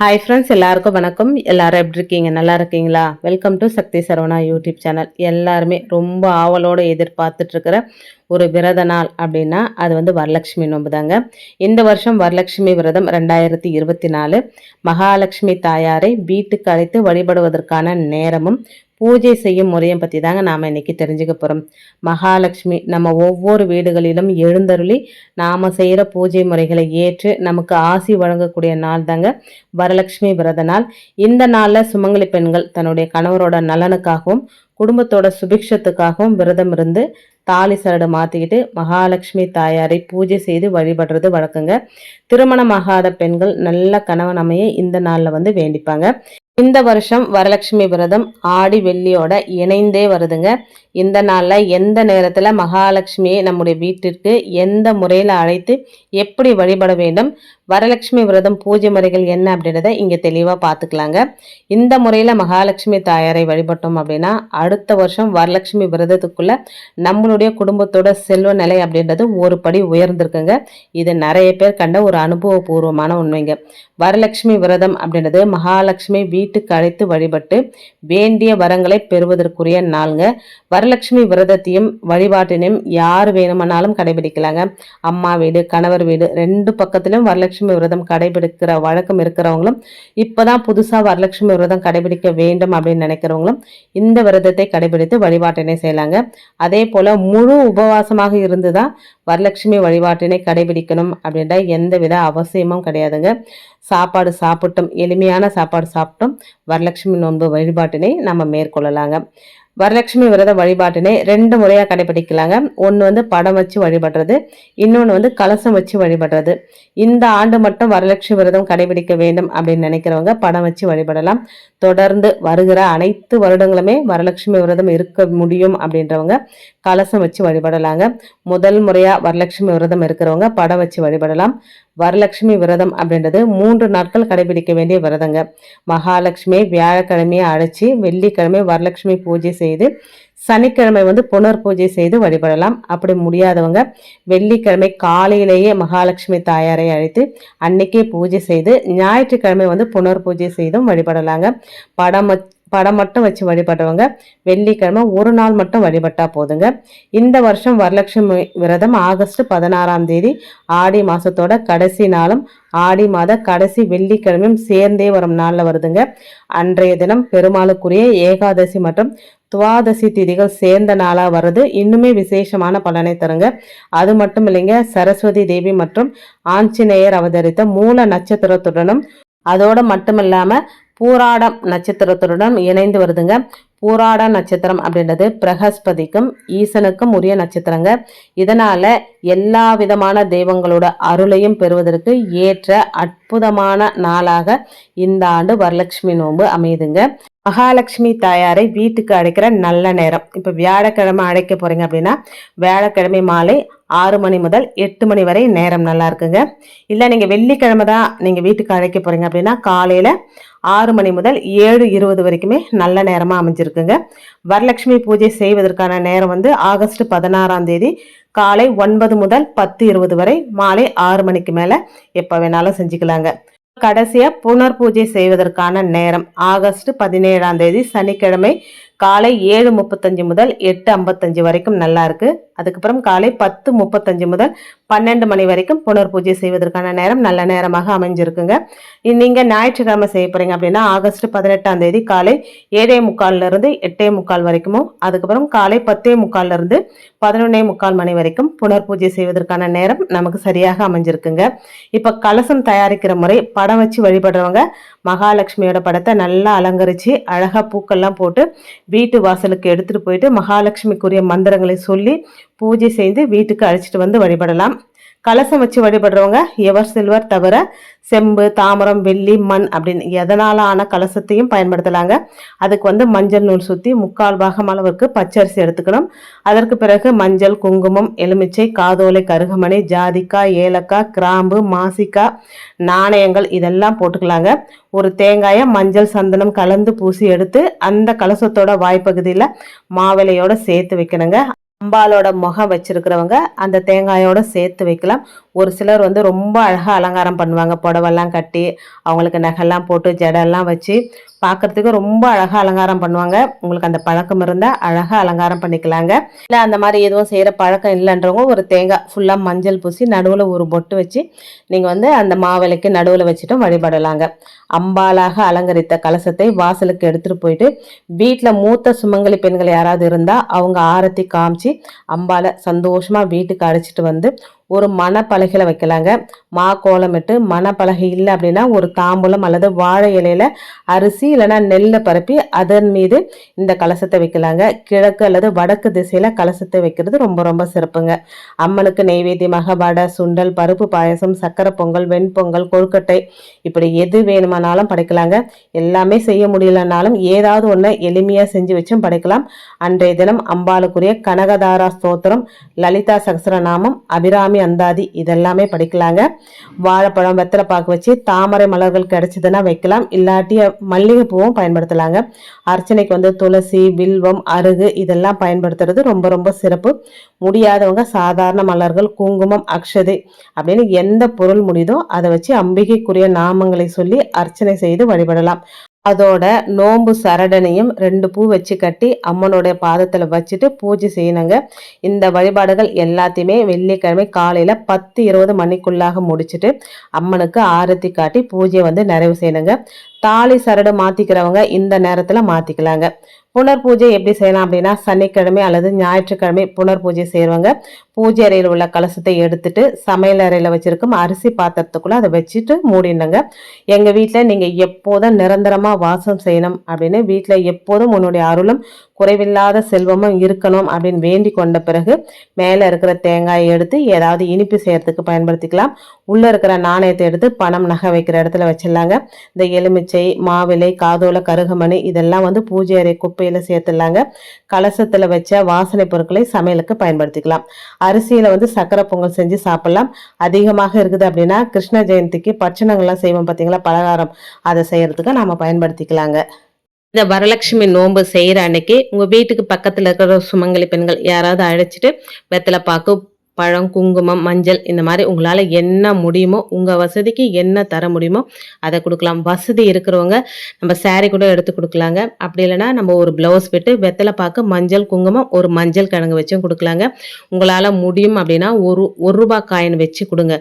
Hi friends எல்லாருக்கும் வணக்கம். எல்லாரும் எப்படி இருக்கீங்க? நல்லா இருக்கீங்களா? Welcome to Sakthi Saravana YouTube channel எல்லாருமே ரொம்ப ஆவலோடு எதிர்பார்த்துட்டு இருக்கிற ஒரு விரத நாள் அப்படின்னா அது வந்து வரலட்சுமி நோன்பு தாங்க. இந்த வருஷம் வரலட்சுமி விரதம் ரெண்டாயிரத்தி இருபத்தி நாலு. மகாலட்சுமி தாயாரை வீட்டுக்கு அழைத்து வழிபடுவதற்கான நேரமும் பூஜை செய்யும் முறையை பற்றி தாங்க நாம் இன்னைக்கு தெரிஞ்சுக்க போகிறோம் மகாலட்சுமி நம்ம ஒவ்வொரு வீடுகளிலும் எழுந்தருளி நாம் செய்கிற பூஜை முறைகளை ஏற்று நமக்கு ஆசி வழங்கக்கூடிய நாள் தாங்க வரலட்சுமி விரத நாள். இந்த நாளில் சுமங்கலி பெண்கள் தன்னுடைய கணவரோட நலனுக்காகவும் குடும்பத்தோட சுபிக்ஷத்துக்காகவும் விரதம் இருந்து தாலி சரடு மாற்றிக்கிட்டு மகாலட்சுமி தாயாரை பூஜை செய்து வழிபடுறது வழக்கங்க. திருமணமாகாத பெண்கள் நல்ல கணவன் அமைய இந்த நாளில் வந்து வேண்டிப்பாங்க. இந்த வருஷம் வரலட்சுமி விரதம் ஆடி வெள்ளியோட இணைந்தே வருதுங்க. இந்த நாளில் எந்த நேரத்தில் மகாலட்சுமியை நம்முடைய வீட்டிற்கு எந்த முறையில் அழைத்து எப்படி வழிபட வேண்டும் வரலட்சுமி விரதம் பூஜை முறைகள் என்ன அப்படின்றத இங்கே தெளிவாக பார்த்துக்கலாங்க இந்த முறையில் மகாலட்சுமி தாயாரை வழிபட்டோம் அப்படின்னா அடுத்த வருஷம் வரலட்சுமி விரதத்துக்குள்ளே நம்மளுடைய உங்களுடைய குடும்பத்தோட செல்வ நிலை அப்படின்றது ஒரு படி உயர்ந்திருக்குங்க. இது நிறைய பேர் கண்ட ஒரு அனுபவபூர்வமான உண்மைங்க. வரலட்சுமி விரதம் அப்படின்றது மகாலட்சுமி வீட்டுக்கு அழைத்து வழிபட்டு வேண்டிய வரங்களை பெறுவதற்குரிய நாளுங்க. வரலட்சுமி விரதத்தையும் வழிபாட்டினையும் யார் வேணுமானாலும் கடைபிடிக்கலாங்க. அம்மா வீடு கணவர் வீடு ரெண்டு பக்கத்திலும் வரலட்சுமி விரதம் கடைபிடிக்கிற வழக்கம் இருக்கிறவங்களும் இப்போதான் புதுசாக வரலட்சுமி விரதம் கடைபிடிக்க வேண்டும் அப்படின்னு நினைக்கிறவங்களும் இந்த விரதத்தை கடைபிடித்து வழிபாட்டினை செய்யலாங்க. அதே போல் முழு உபவாசமாக இருந்து தான் வரலட்சுமி வழிபாட்டினை கடைபிடிக்கணும் அப்படின்ற எந்த வித அவசியமும் கிடையாதுங்க. சாப்பாடு சாப்பிட்டும் எளிமையான சாப்பாடு சாப்பிட்டும் வரலட்சுமி நோன்பு வழிபாட்டினை நம்ம மேற்கொள்ளலாங்க. வரலட்சுமி விரத வழிபாட்டினை ரெண்டு முறையாக கடைபிடிக்கலாங்க. ஒன்று வந்து படம் வச்சு வழிபடுறது இன்னொன்று வந்து கலசம் வச்சு வழிபடுறது. இந்த ஆண்டு மட்டும் வரலட்சுமி விரதம் கடைபிடிக்க வேண்டும் அப்படின்னு நினைக்கிறவங்க படம் வச்சு வழிபடலாம். தொடர்ந்து வருகிற அனைத்து வருடங்களுமே வரலட்சுமி விரதம் இருக்க முடியும் அப்படின்றவங்க கலசம் வச்சு வழிபடலாங்க. முதல் முறையாக வரலட்சுமி விரதம் இருக்கிறவங்க படம் வச்சு வழிபடலாம். வரலட்சுமி விரதம் அப்படின்றது மூன்று நாட்கள் கடைபிடிக்க வேண்டிய விரதங்க. மகாலட்சுமியை வியாழக்கிழமையை அழைச்சி வெள்ளிக்கிழமை வரலட்சுமி பூஜை செய்து சனிக்கிழமை வந்து புனர் பூஜை செய்து வழிபடலாம். அப்படி முடியாதவங்க வெள்ளிக்கிழமை காலையிலேயே மகாலட்சுமி தாயாரை அழைத்து அன்னைக்கே பூஜை செய்து ஞாயிற்றுக்கிழமை வந்து புனர் பூஜை செய்தும் வழிபடலாங்க. படம் படம் மட்டும் வச்சு வழிபடுறவங்க வெள்ளிக்கிழமை ஒரு நாள் மட்டும் வழிபட்டா போதுங்க. இந்த வருஷம் வரலட்சுமி விரதம் ஆகஸ்ட் பதினாறாம் தேதி ஆடி மாதத்தோட கடைசி நாளும் ஆடி மாத கடைசி வெள்ளிக்கிழமையும் சேர்ந்தே வரும் நாளில் வருதுங்க. அன்றைய தினம் பெருமாளுக்குரிய ஏகாதசி மற்றும் துவாதசி திதிகள் சேர்ந்த நாளாக வருது. இன்னுமே விசேஷமான பலனை தருங்க. அது மட்டும் இல்லைங்க சரஸ்வதி தேவி மற்றும் ஆஞ்சநேயர் அவதரித்த மூல நட்சத்திரத்துடனும் அதோடு மட்டும் இல்லாமல் பூராடம் நட்சத்திரத்துடன் இணைந்து வருதுங்க. பூராட நட்சத்திரம் அப்படின்றது பிரகஸ்பதிக்கும் ஈசனுக்கும் உரிய நட்சத்திரங்க. இதனால் எல்லா விதமான தெய்வங்களோட அருளையும் பெறுவதற்கு ஏற்ற அற்புதமான நாளாக இந்த ஆண்டு வரலட்சுமி நோன்பு அமையுதுங்க. மகாலட்சுமி தாயாரை வீட்டுக்கு அழைக்கிற நல்ல நேரம். இப்போ வியாழக்கிழமை அழைக்க போகிறீங்க அப்படின்னா வியாழக்கிழமை மாலை ஆறு மணி முதல் எட்டு மணி வரை நேரம் நல்லா இருக்குங்க. இல்லை நீங்கள் வெள்ளிக்கிழமை தான் நீங்கள் வீட்டுக்கு அழைக்க போகிறீங்க அப்படின்னா காலையில் ஆறு மணி முதல் ஏழு இருபது வரைக்குமே நல்ல நேரமாக அமைஞ்சிருக்கு அமைஞ்சிருக்குங்க வரலட்சுமி பூஜை செய்வதற்கான நேரம் வந்து ஆகஸ்ட் பதினாறாம் தேதி காலை ஒன்பது முதல் பத்து இருபது வரை மாலை ஆறு மணிக்கு மேலே எப்போ வேணாலும் செஞ்சுக்கலாங்க. கடைசியாக புனர் பூஜை செய்வதற்கான நேரம் ஆகஸ்ட் பதினேழாம் தேதி சனிக்கிழமை காலை ஏழு முப்பத்தஞ்சு முதல் எட்டு ஐம்பத்தஞ்சு வரைக்கும் நல்லா இருக்கு. அதுக்கப்புறம் காலை பத்து முப்பத்தஞ்சு முதல் பன்னெண்டு மணி வரைக்கும் புனர் பூஜை செய்வதற்கான நேரம் நல்ல நேரமாக அமைஞ்சிருக்குங்க. நீங்கள் ஞாயிற்றுக்கிழமை செய்ய போகிறீங்க அப்படின்னா ஆகஸ்ட் பதினெட்டாம் தேதி காலை ஏழே முக்கால்லேருந்து எட்டே முக்கால் வரைக்கும் அதுக்கப்புறம் காலை பத்தே முக்கால்லேருந்து பதினொன்னே முக்கால் மணி வரைக்கும் புனர் பூஜை செய்வதற்கான நேரம் நமக்கு சரியாக அமைஞ்சிருக்குங்க. இப்போ கலசம் தயாரிக்கிற முறை படம் வச்சு வழிபடுறவங்க மகாலட்சுமியோட படத்தை நல்லா அலங்கரித்து அழகாக பூக்கள்லாம் போட்டு வீட்டு வாசலுக்கு எடுத்துகிட்டு போயிட்டு மகாலட்சுமிக்குரிய மந்திரங்களை சொல்லி பூஜை செய்து வீட்டுக்கு அழைச்சிட்டு வந்து வழிபடலாம். கலசம் வச்சு வழிபடுறவங்க எவர் சில்வர் தவிர செம்பு தாமரம் வெள்ளி மண் அப்படின்னு எதனால் ஆன கலசத்தையும் பயன்படுத்தலாங்க. அதுக்கு வந்து மஞ்சள் நூல் சுற்றி முக்கால் பாகம் அளவுக்கு பச்சரிசி எடுத்துக்கணும். அதற்கு பிறகு மஞ்சள் குங்குமம் எலுமிச்சை காதோலை கருகமணி ஜாதிக்காய் ஏலக்காய் கிராம்பு மாசிக்காய் நாணயங்கள் இதெல்லாம் போட்டுக்கலாங்க. ஒரு தேங்காயை மஞ்சள் சந்தனம் கலந்து பூசி எடுத்து அந்த கலசத்தோட வாய்ப்பகுதியில் மாவிலையோட சேர்த்து வைக்கணுங்க. அம்பாலோட முகம் வச்சுருக்கிறவங்க அந்த தேங்காயோட சேர்த்து வைக்கலாம். ஒரு சிலர் வந்து ரொம்ப அழகாக அலங்காரம் பண்ணுவாங்க. புடவெல்லாம் கட்டி அவங்களுக்கு நகைலாம் போட்டு ஜடெல்லாம் வச்சு பார்க்கறதுக்கு ரொம்ப அழகாக அலங்காரம் பண்ணுவாங்க. உங்களுக்கு அந்த பழக்கம் இருந்தால் அழகாக அலங்காரம் பண்ணிக்கலாங்க. இல்லை அந்த மாதிரி எதுவும் செய்கிற பழக்கம் இல்லைன்றவங்க ஒரு தேங்காய் ஃபுல்லாக மஞ்சள் பூசி நடுவில் ஒரு பொட்டு வச்சு நீங்கள் வந்து அந்த மாவிலைக்கு நடுவில் வச்சுட்டும் வழிபடலாங்க. அம்பாலாக அலங்கரித்த கலசத்தை வாசலுக்கு எடுத்துகிட்டு போயிட்டு வீட்டில் மூத்த சுமங்கலி பெண்கள் யாராவது இருந்தால் அவங்க ஆரத்தி காமிச்சு அம்பாலை சந்தோஷமாக வீட்டுக்கு அழைச்சிட்டு வந்து ஒரு மணப்பலகையில் வைக்கலாங்க. மா கோலமிட்டு மணப்பலகை இல்லை அப்படின்னா ஒரு தாம்பூலம் அல்லது வாழை இலையில் அரிசி இல்லைன்னா நெல்லை பரப்பி அதன் மீது இந்த கலசத்தை வைக்கலாங்க. கிழக்கு அல்லது வடக்கு திசையில் கலசத்தை வைக்கிறது ரொம்ப ரொம்ப சிறப்புங்க. அம்மனுக்கு நெய்வேத்தியமாக வடை சுண்டல் பருப்பு பாயசம் சக்கரை பொங்கல் வெண்பொங்கல் கொழுக்கட்டை இப்படி எது வேணுமானாலும் படைக்கலாங்க. எல்லாமே செய்ய முடியலனாலும் ஏதாவது ஒன்று எளிமையாக செஞ்சு வச்சும் படைக்கலாம். அன்றைய தினம் அம்பாளுக்குரிய கனகதாரா ஸ்தோத்திரம் லலிதா சகசரநாமம் அபிராமி அந்தாதி இதெல்லாமே படிக்கலாங்க. வாழைப்பழம் வெத்தலை பாக்கு வச்சு தாமரை மலர்கள் கிடைச்சதுன்னா வைக்கலாம். இல்லாட்டி மல்லிகைப்பூவும் பயன்படுத்தலாங்க. அர்ச்சனைக்கு வந்து துளசி வில்வம் அருகு இதெல்லாம் பயன்படுத்துறது ரொம்ப ரொம்ப சிறப்பு. முடியாதவங்க சாதாரண மலர்கள் குங்குமம் அக்ஷதை அப்படின்னு எந்த பொருள் முடியுதோ அதை வச்சு அம்பிகைக்குரிய நாமங்களை சொல்லி அர்ச்சனை செய்து வழிபடலாம். அதோட நோம்பு சரடனையும் ரெண்டு பூ வச்சு கட்டி அம்மனுடைய பாதத்தில் வச்சுட்டு பூஜை செய்யணுங்க. இந்த வழிபாடுகள் எல்லாத்தையுமே வெள்ளிக்கிழமை காலையில் பத்து இருபது மணிக்குள்ளாக முடிச்சுட்டு அம்மனுக்கு ஆரத்தி காட்டி பூஜையை வந்து நிறைவு செய்யணுங்க. தாலி சரடு மாற்றிக்கிறவங்க இந்த நேரத்தில் மாற்றிக்கலாங்க புனர் பூஜை எப்படி செய்யலாம் அப்படின்னா சனிக்கிழமை அல்லது ஞாயிற்றுக்கிழமை புனர் பூஜை செய்கிறவங்க பூஜை அறையில் உள்ள கலசத்தை எடுத்துட்டு சமையல் அறையில் வச்சிருக்கும் அரிசி பாத்திரத்துக்குள்ளே அதை வச்சுட்டு மூடிடுங்க எங்கள் வீட்டில் நீங்கள் எப்போதும் நிரந்தரமாக வாசம் செய்யணும் அப்படின்னு வீட்டில் எப்போதும் உன்னுடைய அருளும் குறைவில்லாத செல்வமும் இருக்கணும் அப்படின்னு வேண்டி கொண்ட பிறகு மேலே இருக்கிற தேங்காயை எடுத்து ஏதாவது இனிப்பு செய்யறதுக்கு பயன்படுத்திக்கலாம். உள்ளே இருக்கிற நாணயத்தை எடுத்து பணம் நகை வைக்கிற இடத்துல வச்சிடலாங்க. இந்த எலுமிச்சை மாவிலை காதோல கருகமணி இதெல்லாம் வந்து பூஜை அறை குப்பையில் சேர்த்துடலாங்க. கலசத்தில் வச்ச வாசனை பொருட்களை சமையலுக்கு பயன்படுத்திக்கலாம். அரிசியில் வந்து சக்கரை பொங்கல் செஞ்சு சாப்பிடலாம். அதிகமாக இருக்குது அப்படின்னா கிருஷ்ண ஜெயந்திக்கு பட்சணங்கள்லாம் செய்வோம் பார்த்தீங்களா பலகாரம். அதை செய்யறதுக்கு நாம் பயன்படுத்திக்கலாங்க. இந்த வரலட்சுமி நோன்பு செய்கிற அன்னைக்கு உங்கள் வீட்டுக்கு பக்கத்தில் இருக்கிற சுமங்கலி பெண்கள் யாராவது அழைச்சிட்டு வெத்தலை பாக்கு பழம் குங்குமம் மஞ்சள் இந்த மாதிரி உங்களால் என்ன முடியுமோ உங்கள் வசதிக்கு என்ன தர முடியுமோ அதை கொடுக்கலாம். வசதி இருக்கிறவங்க நம்ம சேரீ கூட எடுத்து கொடுக்கலாங்க. அப்படி இல்லைன்னா நம்ம ஒரு ப்ளவுஸ் விட்டு வெத்தலை பார்க்க மஞ்சள் குங்குமம் ஒரு மஞ்சள் கிழங்கு வச்சும் கொடுக்கலாங்க. உங்களால் முடியும் அப்படின்னா ஒரு ஒரு ரூபா காயின் வச்சு கொடுங்க.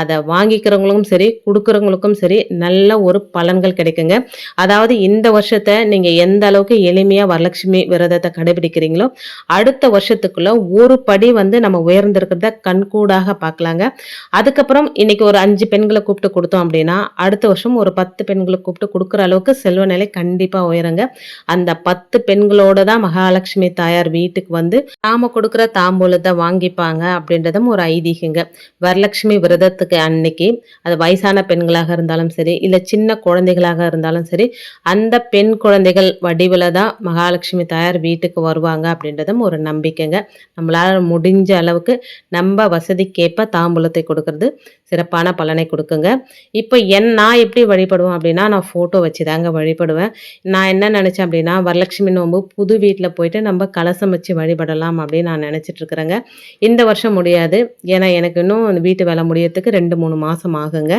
அதை வாங்கிக்கிறவங்களுக்கும் சரி கொடுக்குறவங்களுக்கும் சரி நல்ல ஒரு பலன்கள் கிடைக்குங்க. அதாவது இந்த வருஷத்தை நீங்கள் எந்த அளவுக்கு எளிமையாக வரலட்சுமி விரதத்தை கடைபிடிக்கிறீங்களோ அடுத்த வருஷத்துக்குள்ளே ஒரு படி வந்து நம்ம உயர்ந்திருக்கிறத அப்படின்றத கண்கூடாக பார்க்கலாங்க. அதுக்கப்புறம் இன்னைக்கு ஒரு அஞ்சு பெண்களை கூப்பிட்டு கொடுத்தோம் அப்படின்னா அடுத்த வருஷம் ஒரு பத்து பெண்களை கூப்பிட்டு கொடுக்குற அளவுக்கு செல்வ நிலை கண்டிப்பாக உயருங்க. அந்த பத்து பெண்களோட தான் மகாலட்சுமி தாயார் வீட்டுக்கு வந்து நாம கொடுக்குற தாம்பூலத்தை வாங்கிப்பாங்க அப்படின்றதும் ஒரு ஐதீகங்க. வரலட்சுமி விரதத்துக்கு அன்னைக்கு அது வயசான பெண்களாக இருந்தாலும் சரி இல்லை சின்ன குழந்தைகளாக இருந்தாலும் சரி அந்த பெண் குழந்தைகள் வடிவில் தான் மகாலட்சுமி தாயார் வீட்டுக்கு வருவாங்க அப்படின்றதும் ஒரு நம்பிக்கைங்க. நம்மளால் முடிஞ்ச அளவுக்கு நம்ம வசதிக்கேற்ப தாம்பூலத்தை கொடுக்கறது சிறப்பான பலனை கொடுக்குங்க. இப்போ என் நான் எப்படி வழிபடுவேன் அப்படின்னா நான் ஃபோட்டோ வச்சு தாங்க வழிபடுவேன். நான் என்ன நினச்சேன் அப்படின்னா வரலட்சுமி நோம்பு புது வீட்டில் போயிட்டு நம்ம கலசம் வச்சு வழிபடலாம் அப்படின்னு நான் நினச்சிட்டு இருக்கிறேங்க. இந்த வருஷம் முடியாது. ஏன்னா எனக்கு இன்னும் வீட்டு வேலை முடியறதுக்கு ரெண்டு மூணு மாதம் ஆகுங்க.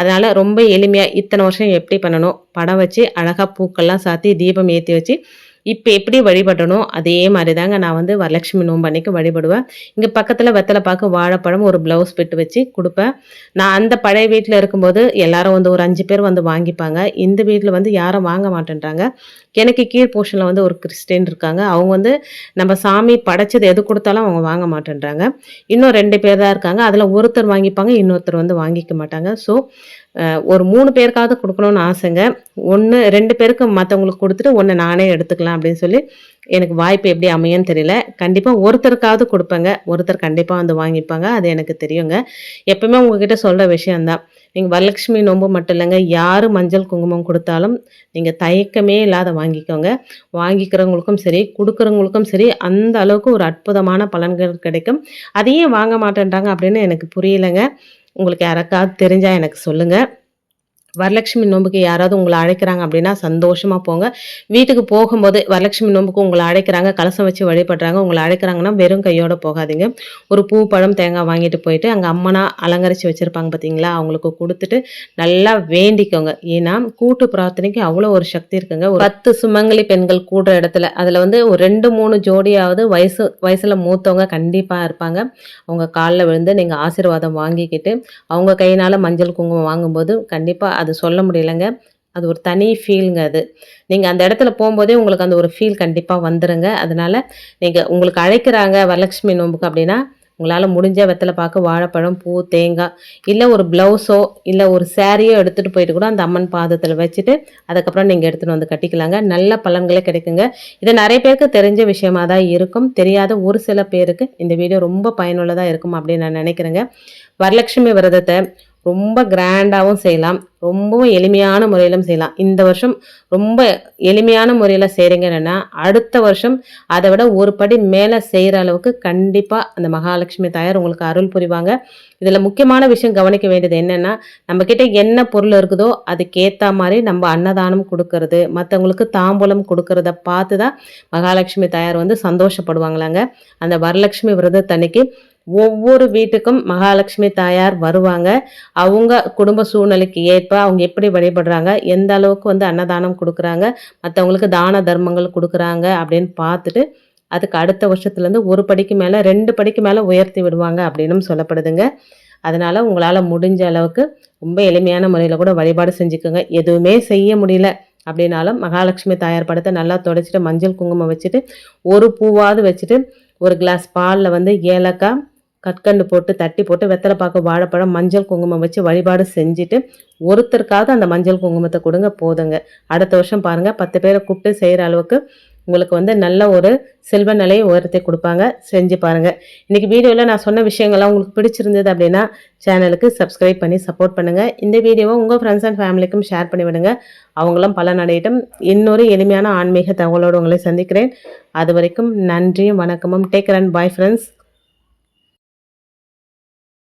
அதனால் ரொம்ப எளிமையாக இத்தனை வருஷம் எப்படி பண்ணணும்? படம் வச்சு அழகாக பூக்கள்லாம் சாத்தி தீபம் ஏற்றி வச்சு இப்போ எப்படி வழிபடணும்? அதே மாதிரி தாங்க நான் வந்து வரலட்சுமி நோம்பு அன்னைக்கு வழிபடுவேன். இங்கே பக்கத்தில் வெத்தலை பார்க்க வாழைப்பழம் ஒரு ப்ளவுஸ் பிட்டு வச்சு கொடுப்பேன். நான் அந்த பழைய வீட்டில் இருக்கும்போது எல்லாரும் வந்து ஒரு அஞ்சு பேர் வந்து வாங்கிப்பாங்க. இந்த வீட்டில் வந்து யாரும் வாங்க மாட்டேன்றாங்க. எனக்கு கீழ் போர்ஷனில் வந்து ஒரு கிறிஸ்டின் இருக்காங்க. அவங்க வந்து நம்ம சாமி படைச்சது எது கொடுத்தாலும் அவங்க வாங்க மாட்டேன்றாங்க. இன்னும் ரெண்டு பேர் தான் இருக்காங்க. அதில் ஒருத்தர் வாங்கிப்பாங்க இன்னொருத்தர் வந்து வாங்கிக்க மாட்டாங்க. ஸோ ஒரு மூணு பேருக்காவது கொடுக்கணும்னு ஆசைங்க. ஒன்று ரெண்டு பேருக்கு மற்றவங்களுக்கு கொடுத்துட்டு ஒன்று நானே எடுத்துக்கலாம் அப்படின்னு சொல்லி எனக்கு வாய்ப்பு எப்படி அமையும்னு தெரியல. கண்டிப்பாக ஒருத்தருக்காவது கொடுப்பேங்க. ஒருத்தர் கண்டிப்பாக வந்து வாங்கிப்பாங்க. அது எனக்கு தெரியுங்க. எப்பவுமே உங்ககிட்ட சொல்கிற விஷயந்தான் நீங்கள் வரலட்சுமி நோம்பு மட்டும் இல்லைங்க. யார் மஞ்சள் குங்குமம் கொடுத்தாலும் நீங்கள் தயக்கமே இல்லாத வாங்கிக்கோங்க. வாங்கிக்கிறவங்களுக்கும் சரி கொடுக்குறவங்களுக்கும் சரி அந்த அளவுக்கு ஒரு அற்புதமான பலன்கள் கிடைக்கும். அதையே வாங்க மாட்டேன்றாங்க அப்படின்னு எனக்கு புரியலைங்க. உங்களுக்கு யாராக்காவது தெரிஞ்சால் எனக்கு சொல்லுங்கள் வரலட்சுமி நோம்புக்கு யாராவது உங்களை அழைக்கிறாங்க அப்படின்னா சந்தோஷமாக போங்க. வீட்டுக்கு போகும்போது வரலட்சுமி நோம்புக்கு உங்களை அழைக்கிறாங்க கலசம் வச்சு வழிபடுறாங்க உங்களை அழைக்கிறாங்கன்னா வெறும் கையோடு போகாதீங்க. ஒரு பூ பழம் தேங்காய் வாங்கிட்டு போயிட்டு அங்கே அம்மனா அலங்கரித்து வச்சுருப்பாங்க பார்த்தீங்களா அவங்களுக்கு கொடுத்துட்டு நல்லா வேண்டிக்கோங்க. ஏன்னா கூட்டு பிரார்த்தனைக்கு அவ்வளோ ஒரு சக்தி இருக்குங்க. ஒரு பத்து சுமங்கலி பெண்கள் கூடுற இடத்துல அதில் வந்து ஒரு ரெண்டு மூணு ஜோடியாவது வயசு வயசில் மூத்தவங்க கண்டிப்பாக இருப்பாங்க. அவங்க காலில் விழுந்து நீங்கள் ஆசீர்வாதம் வாங்கிக்கிட்டு அவங்க கையினால் மஞ்சள் குங்குமம் வாங்கும்போது கண்டிப்பாக அது சொல்ல முடியலங்க. அது ஒரு தனி ஃபீலுங்க அது. நீங்கள் அந்த இடத்துல போகும்போதே உங்களுக்கு அந்த ஒரு ஃபீல் கண்டிப்பாக வந்துடுங்க அதனால் நீங்கள் உங்களுக்கு அழைக்கிறாங்க வரலட்சுமி நோம்புக்கு அப்படின்னா உங்களால் முடிஞ்ச வெத்தலை பாக்கு வாழைப்பழம் பூ தேங்காய் இல்லை ஒரு ப்ளவுஸோ இல்லை ஒரு சேரீயோ எடுத்துகிட்டு போயிட்டு கூட அந்த அம்மன் பாதத்தில் வச்சுட்டு அதுக்கப்புறம் நீங்கள் எடுத்துகிட்டு வந்து கட்டிக்கலாங்க. நல்ல பலன்களே கிடைக்குங்க. இது நிறைய பேருக்கு தெரிஞ்ச விஷயமா தான் இருக்கும். தெரியாத ஒரு சில பேருக்கு இந்த வீடியோ ரொம்ப பயனுள்ளதாக இருக்கும் அப்படின்னு நான் நினைக்கிறேங்க. வரலட்சுமி விரதத்தை ரொம்ப கிராண்டாகவும் செய்யலாம். ரொம்பவும் எளிமையான முறையிலும் செய்யலாம். இந்த வருஷம் ரொம்ப எளிமையான முறையில் செய்கிறீங்கன்னா அடுத்த வருஷம் அதை விட ஒரு படி மேலே செய்கிற அளவுக்கு கண்டிப்பாக அந்த மகாலட்சுமி தாயார் உங்களுக்கு அருள் புரிவாங்க. இதில் முக்கியமான விஷயம் கவனிக்க வேண்டியது என்னென்னா நம்மக்கிட்ட என்ன பொருள் இருக்குதோ அதுக்கேற்ற மாதிரி நம்ம அன்னதானம் கொடுக்கறது மற்றவங்களுக்கு தாம்பூலம் கொடுக்கறத பார்த்து தான் மகாலட்சுமி தாயார் வந்து சந்தோஷப்படுவாங்களாங்க. அந்த வரலட்சுமி விரதத்தன்னைக்கு ஒவ்வொரு வீட்டுக்கும் மகாலட்சுமி தாயார் வருவாங்க. அவங்க குடும்ப சூழ்நிலைக்கு ஏற்ப அவங்க எப்படி வழிபடுறாங்க எந்த அளவுக்கு வந்து அன்னதானம் கொடுக்குறாங்க மற்றவங்களுக்கு தான தர்மங்கள் கொடுக்குறாங்க அப்படின்னு பார்த்துட்டு அதுக்கு அடுத்த வருஷத்துலேருந்து ஒரு படிக்கு மேலே ரெண்டு படிக்கு மேலே உயர்த்தி விடுவாங்க அப்படின்னும் சொல்லப்படுதுங்க. அதனால் உங்களால் முடிஞ்ச அளவுக்கு ரொம்ப எளிமையான முறையில் கூட வழிபாடு செஞ்சுக்கோங்க. எதுவுமே செய்ய முடியல அப்படின்னாலும் மகாலட்சுமி தாயார் படத்தை நல்லா தொடச்சிட்டு மஞ்சள் குங்குமம் வச்சுட்டு ஒரு பூவாவது வச்சுட்டு ஒரு கிளாஸ் பாலில் வந்து ஏலக்காய் கற்கண்டு போட்டு தட்டி போட்டு வெத்தலைப்பாக்கு வாழைப்பழம் மஞ்சள் குங்குமம் வச்சு வழிபாடு செஞ்சுட்டு ஒருத்தருக்காவது அந்த மஞ்சள் குங்குமத்தை கொடுங்க போதுங்க. அடுத்த வருஷம் பாருங்கள் பத்து பேரை கூப்பிட்டு செய்கிற அளவுக்கு உங்களுக்கு வந்து நல்ல ஒரு செல்வ நிலையை உயர்த்தி கொடுப்பாங்க. செஞ்சு பாருங்கள் இன்றைக்கி வீடியோவில் நான் சொன்ன விஷயங்கள்லாம் உங்களுக்கு பிடிச்சிருந்தது அப்படின்னா சேனலுக்கு சப்ஸ்கிரைப் பண்ணி சப்போர்ட் பண்ணுங்கள் இந்த வீடியோவை உங்கள் ஃப்ரெண்ட்ஸ் அண்ட் ஃபேமிலிக்கும் ஷேர் பண்ணி விடுங்க. அவங்களும் பலனடையட்டும். இன்னொரு எளிமையான ஆன்மீக தகவலோடு உங்களை சந்திக்கிறேன். அது வரைக்கும் நன்றியும் வணக்கமும். Take and bye friends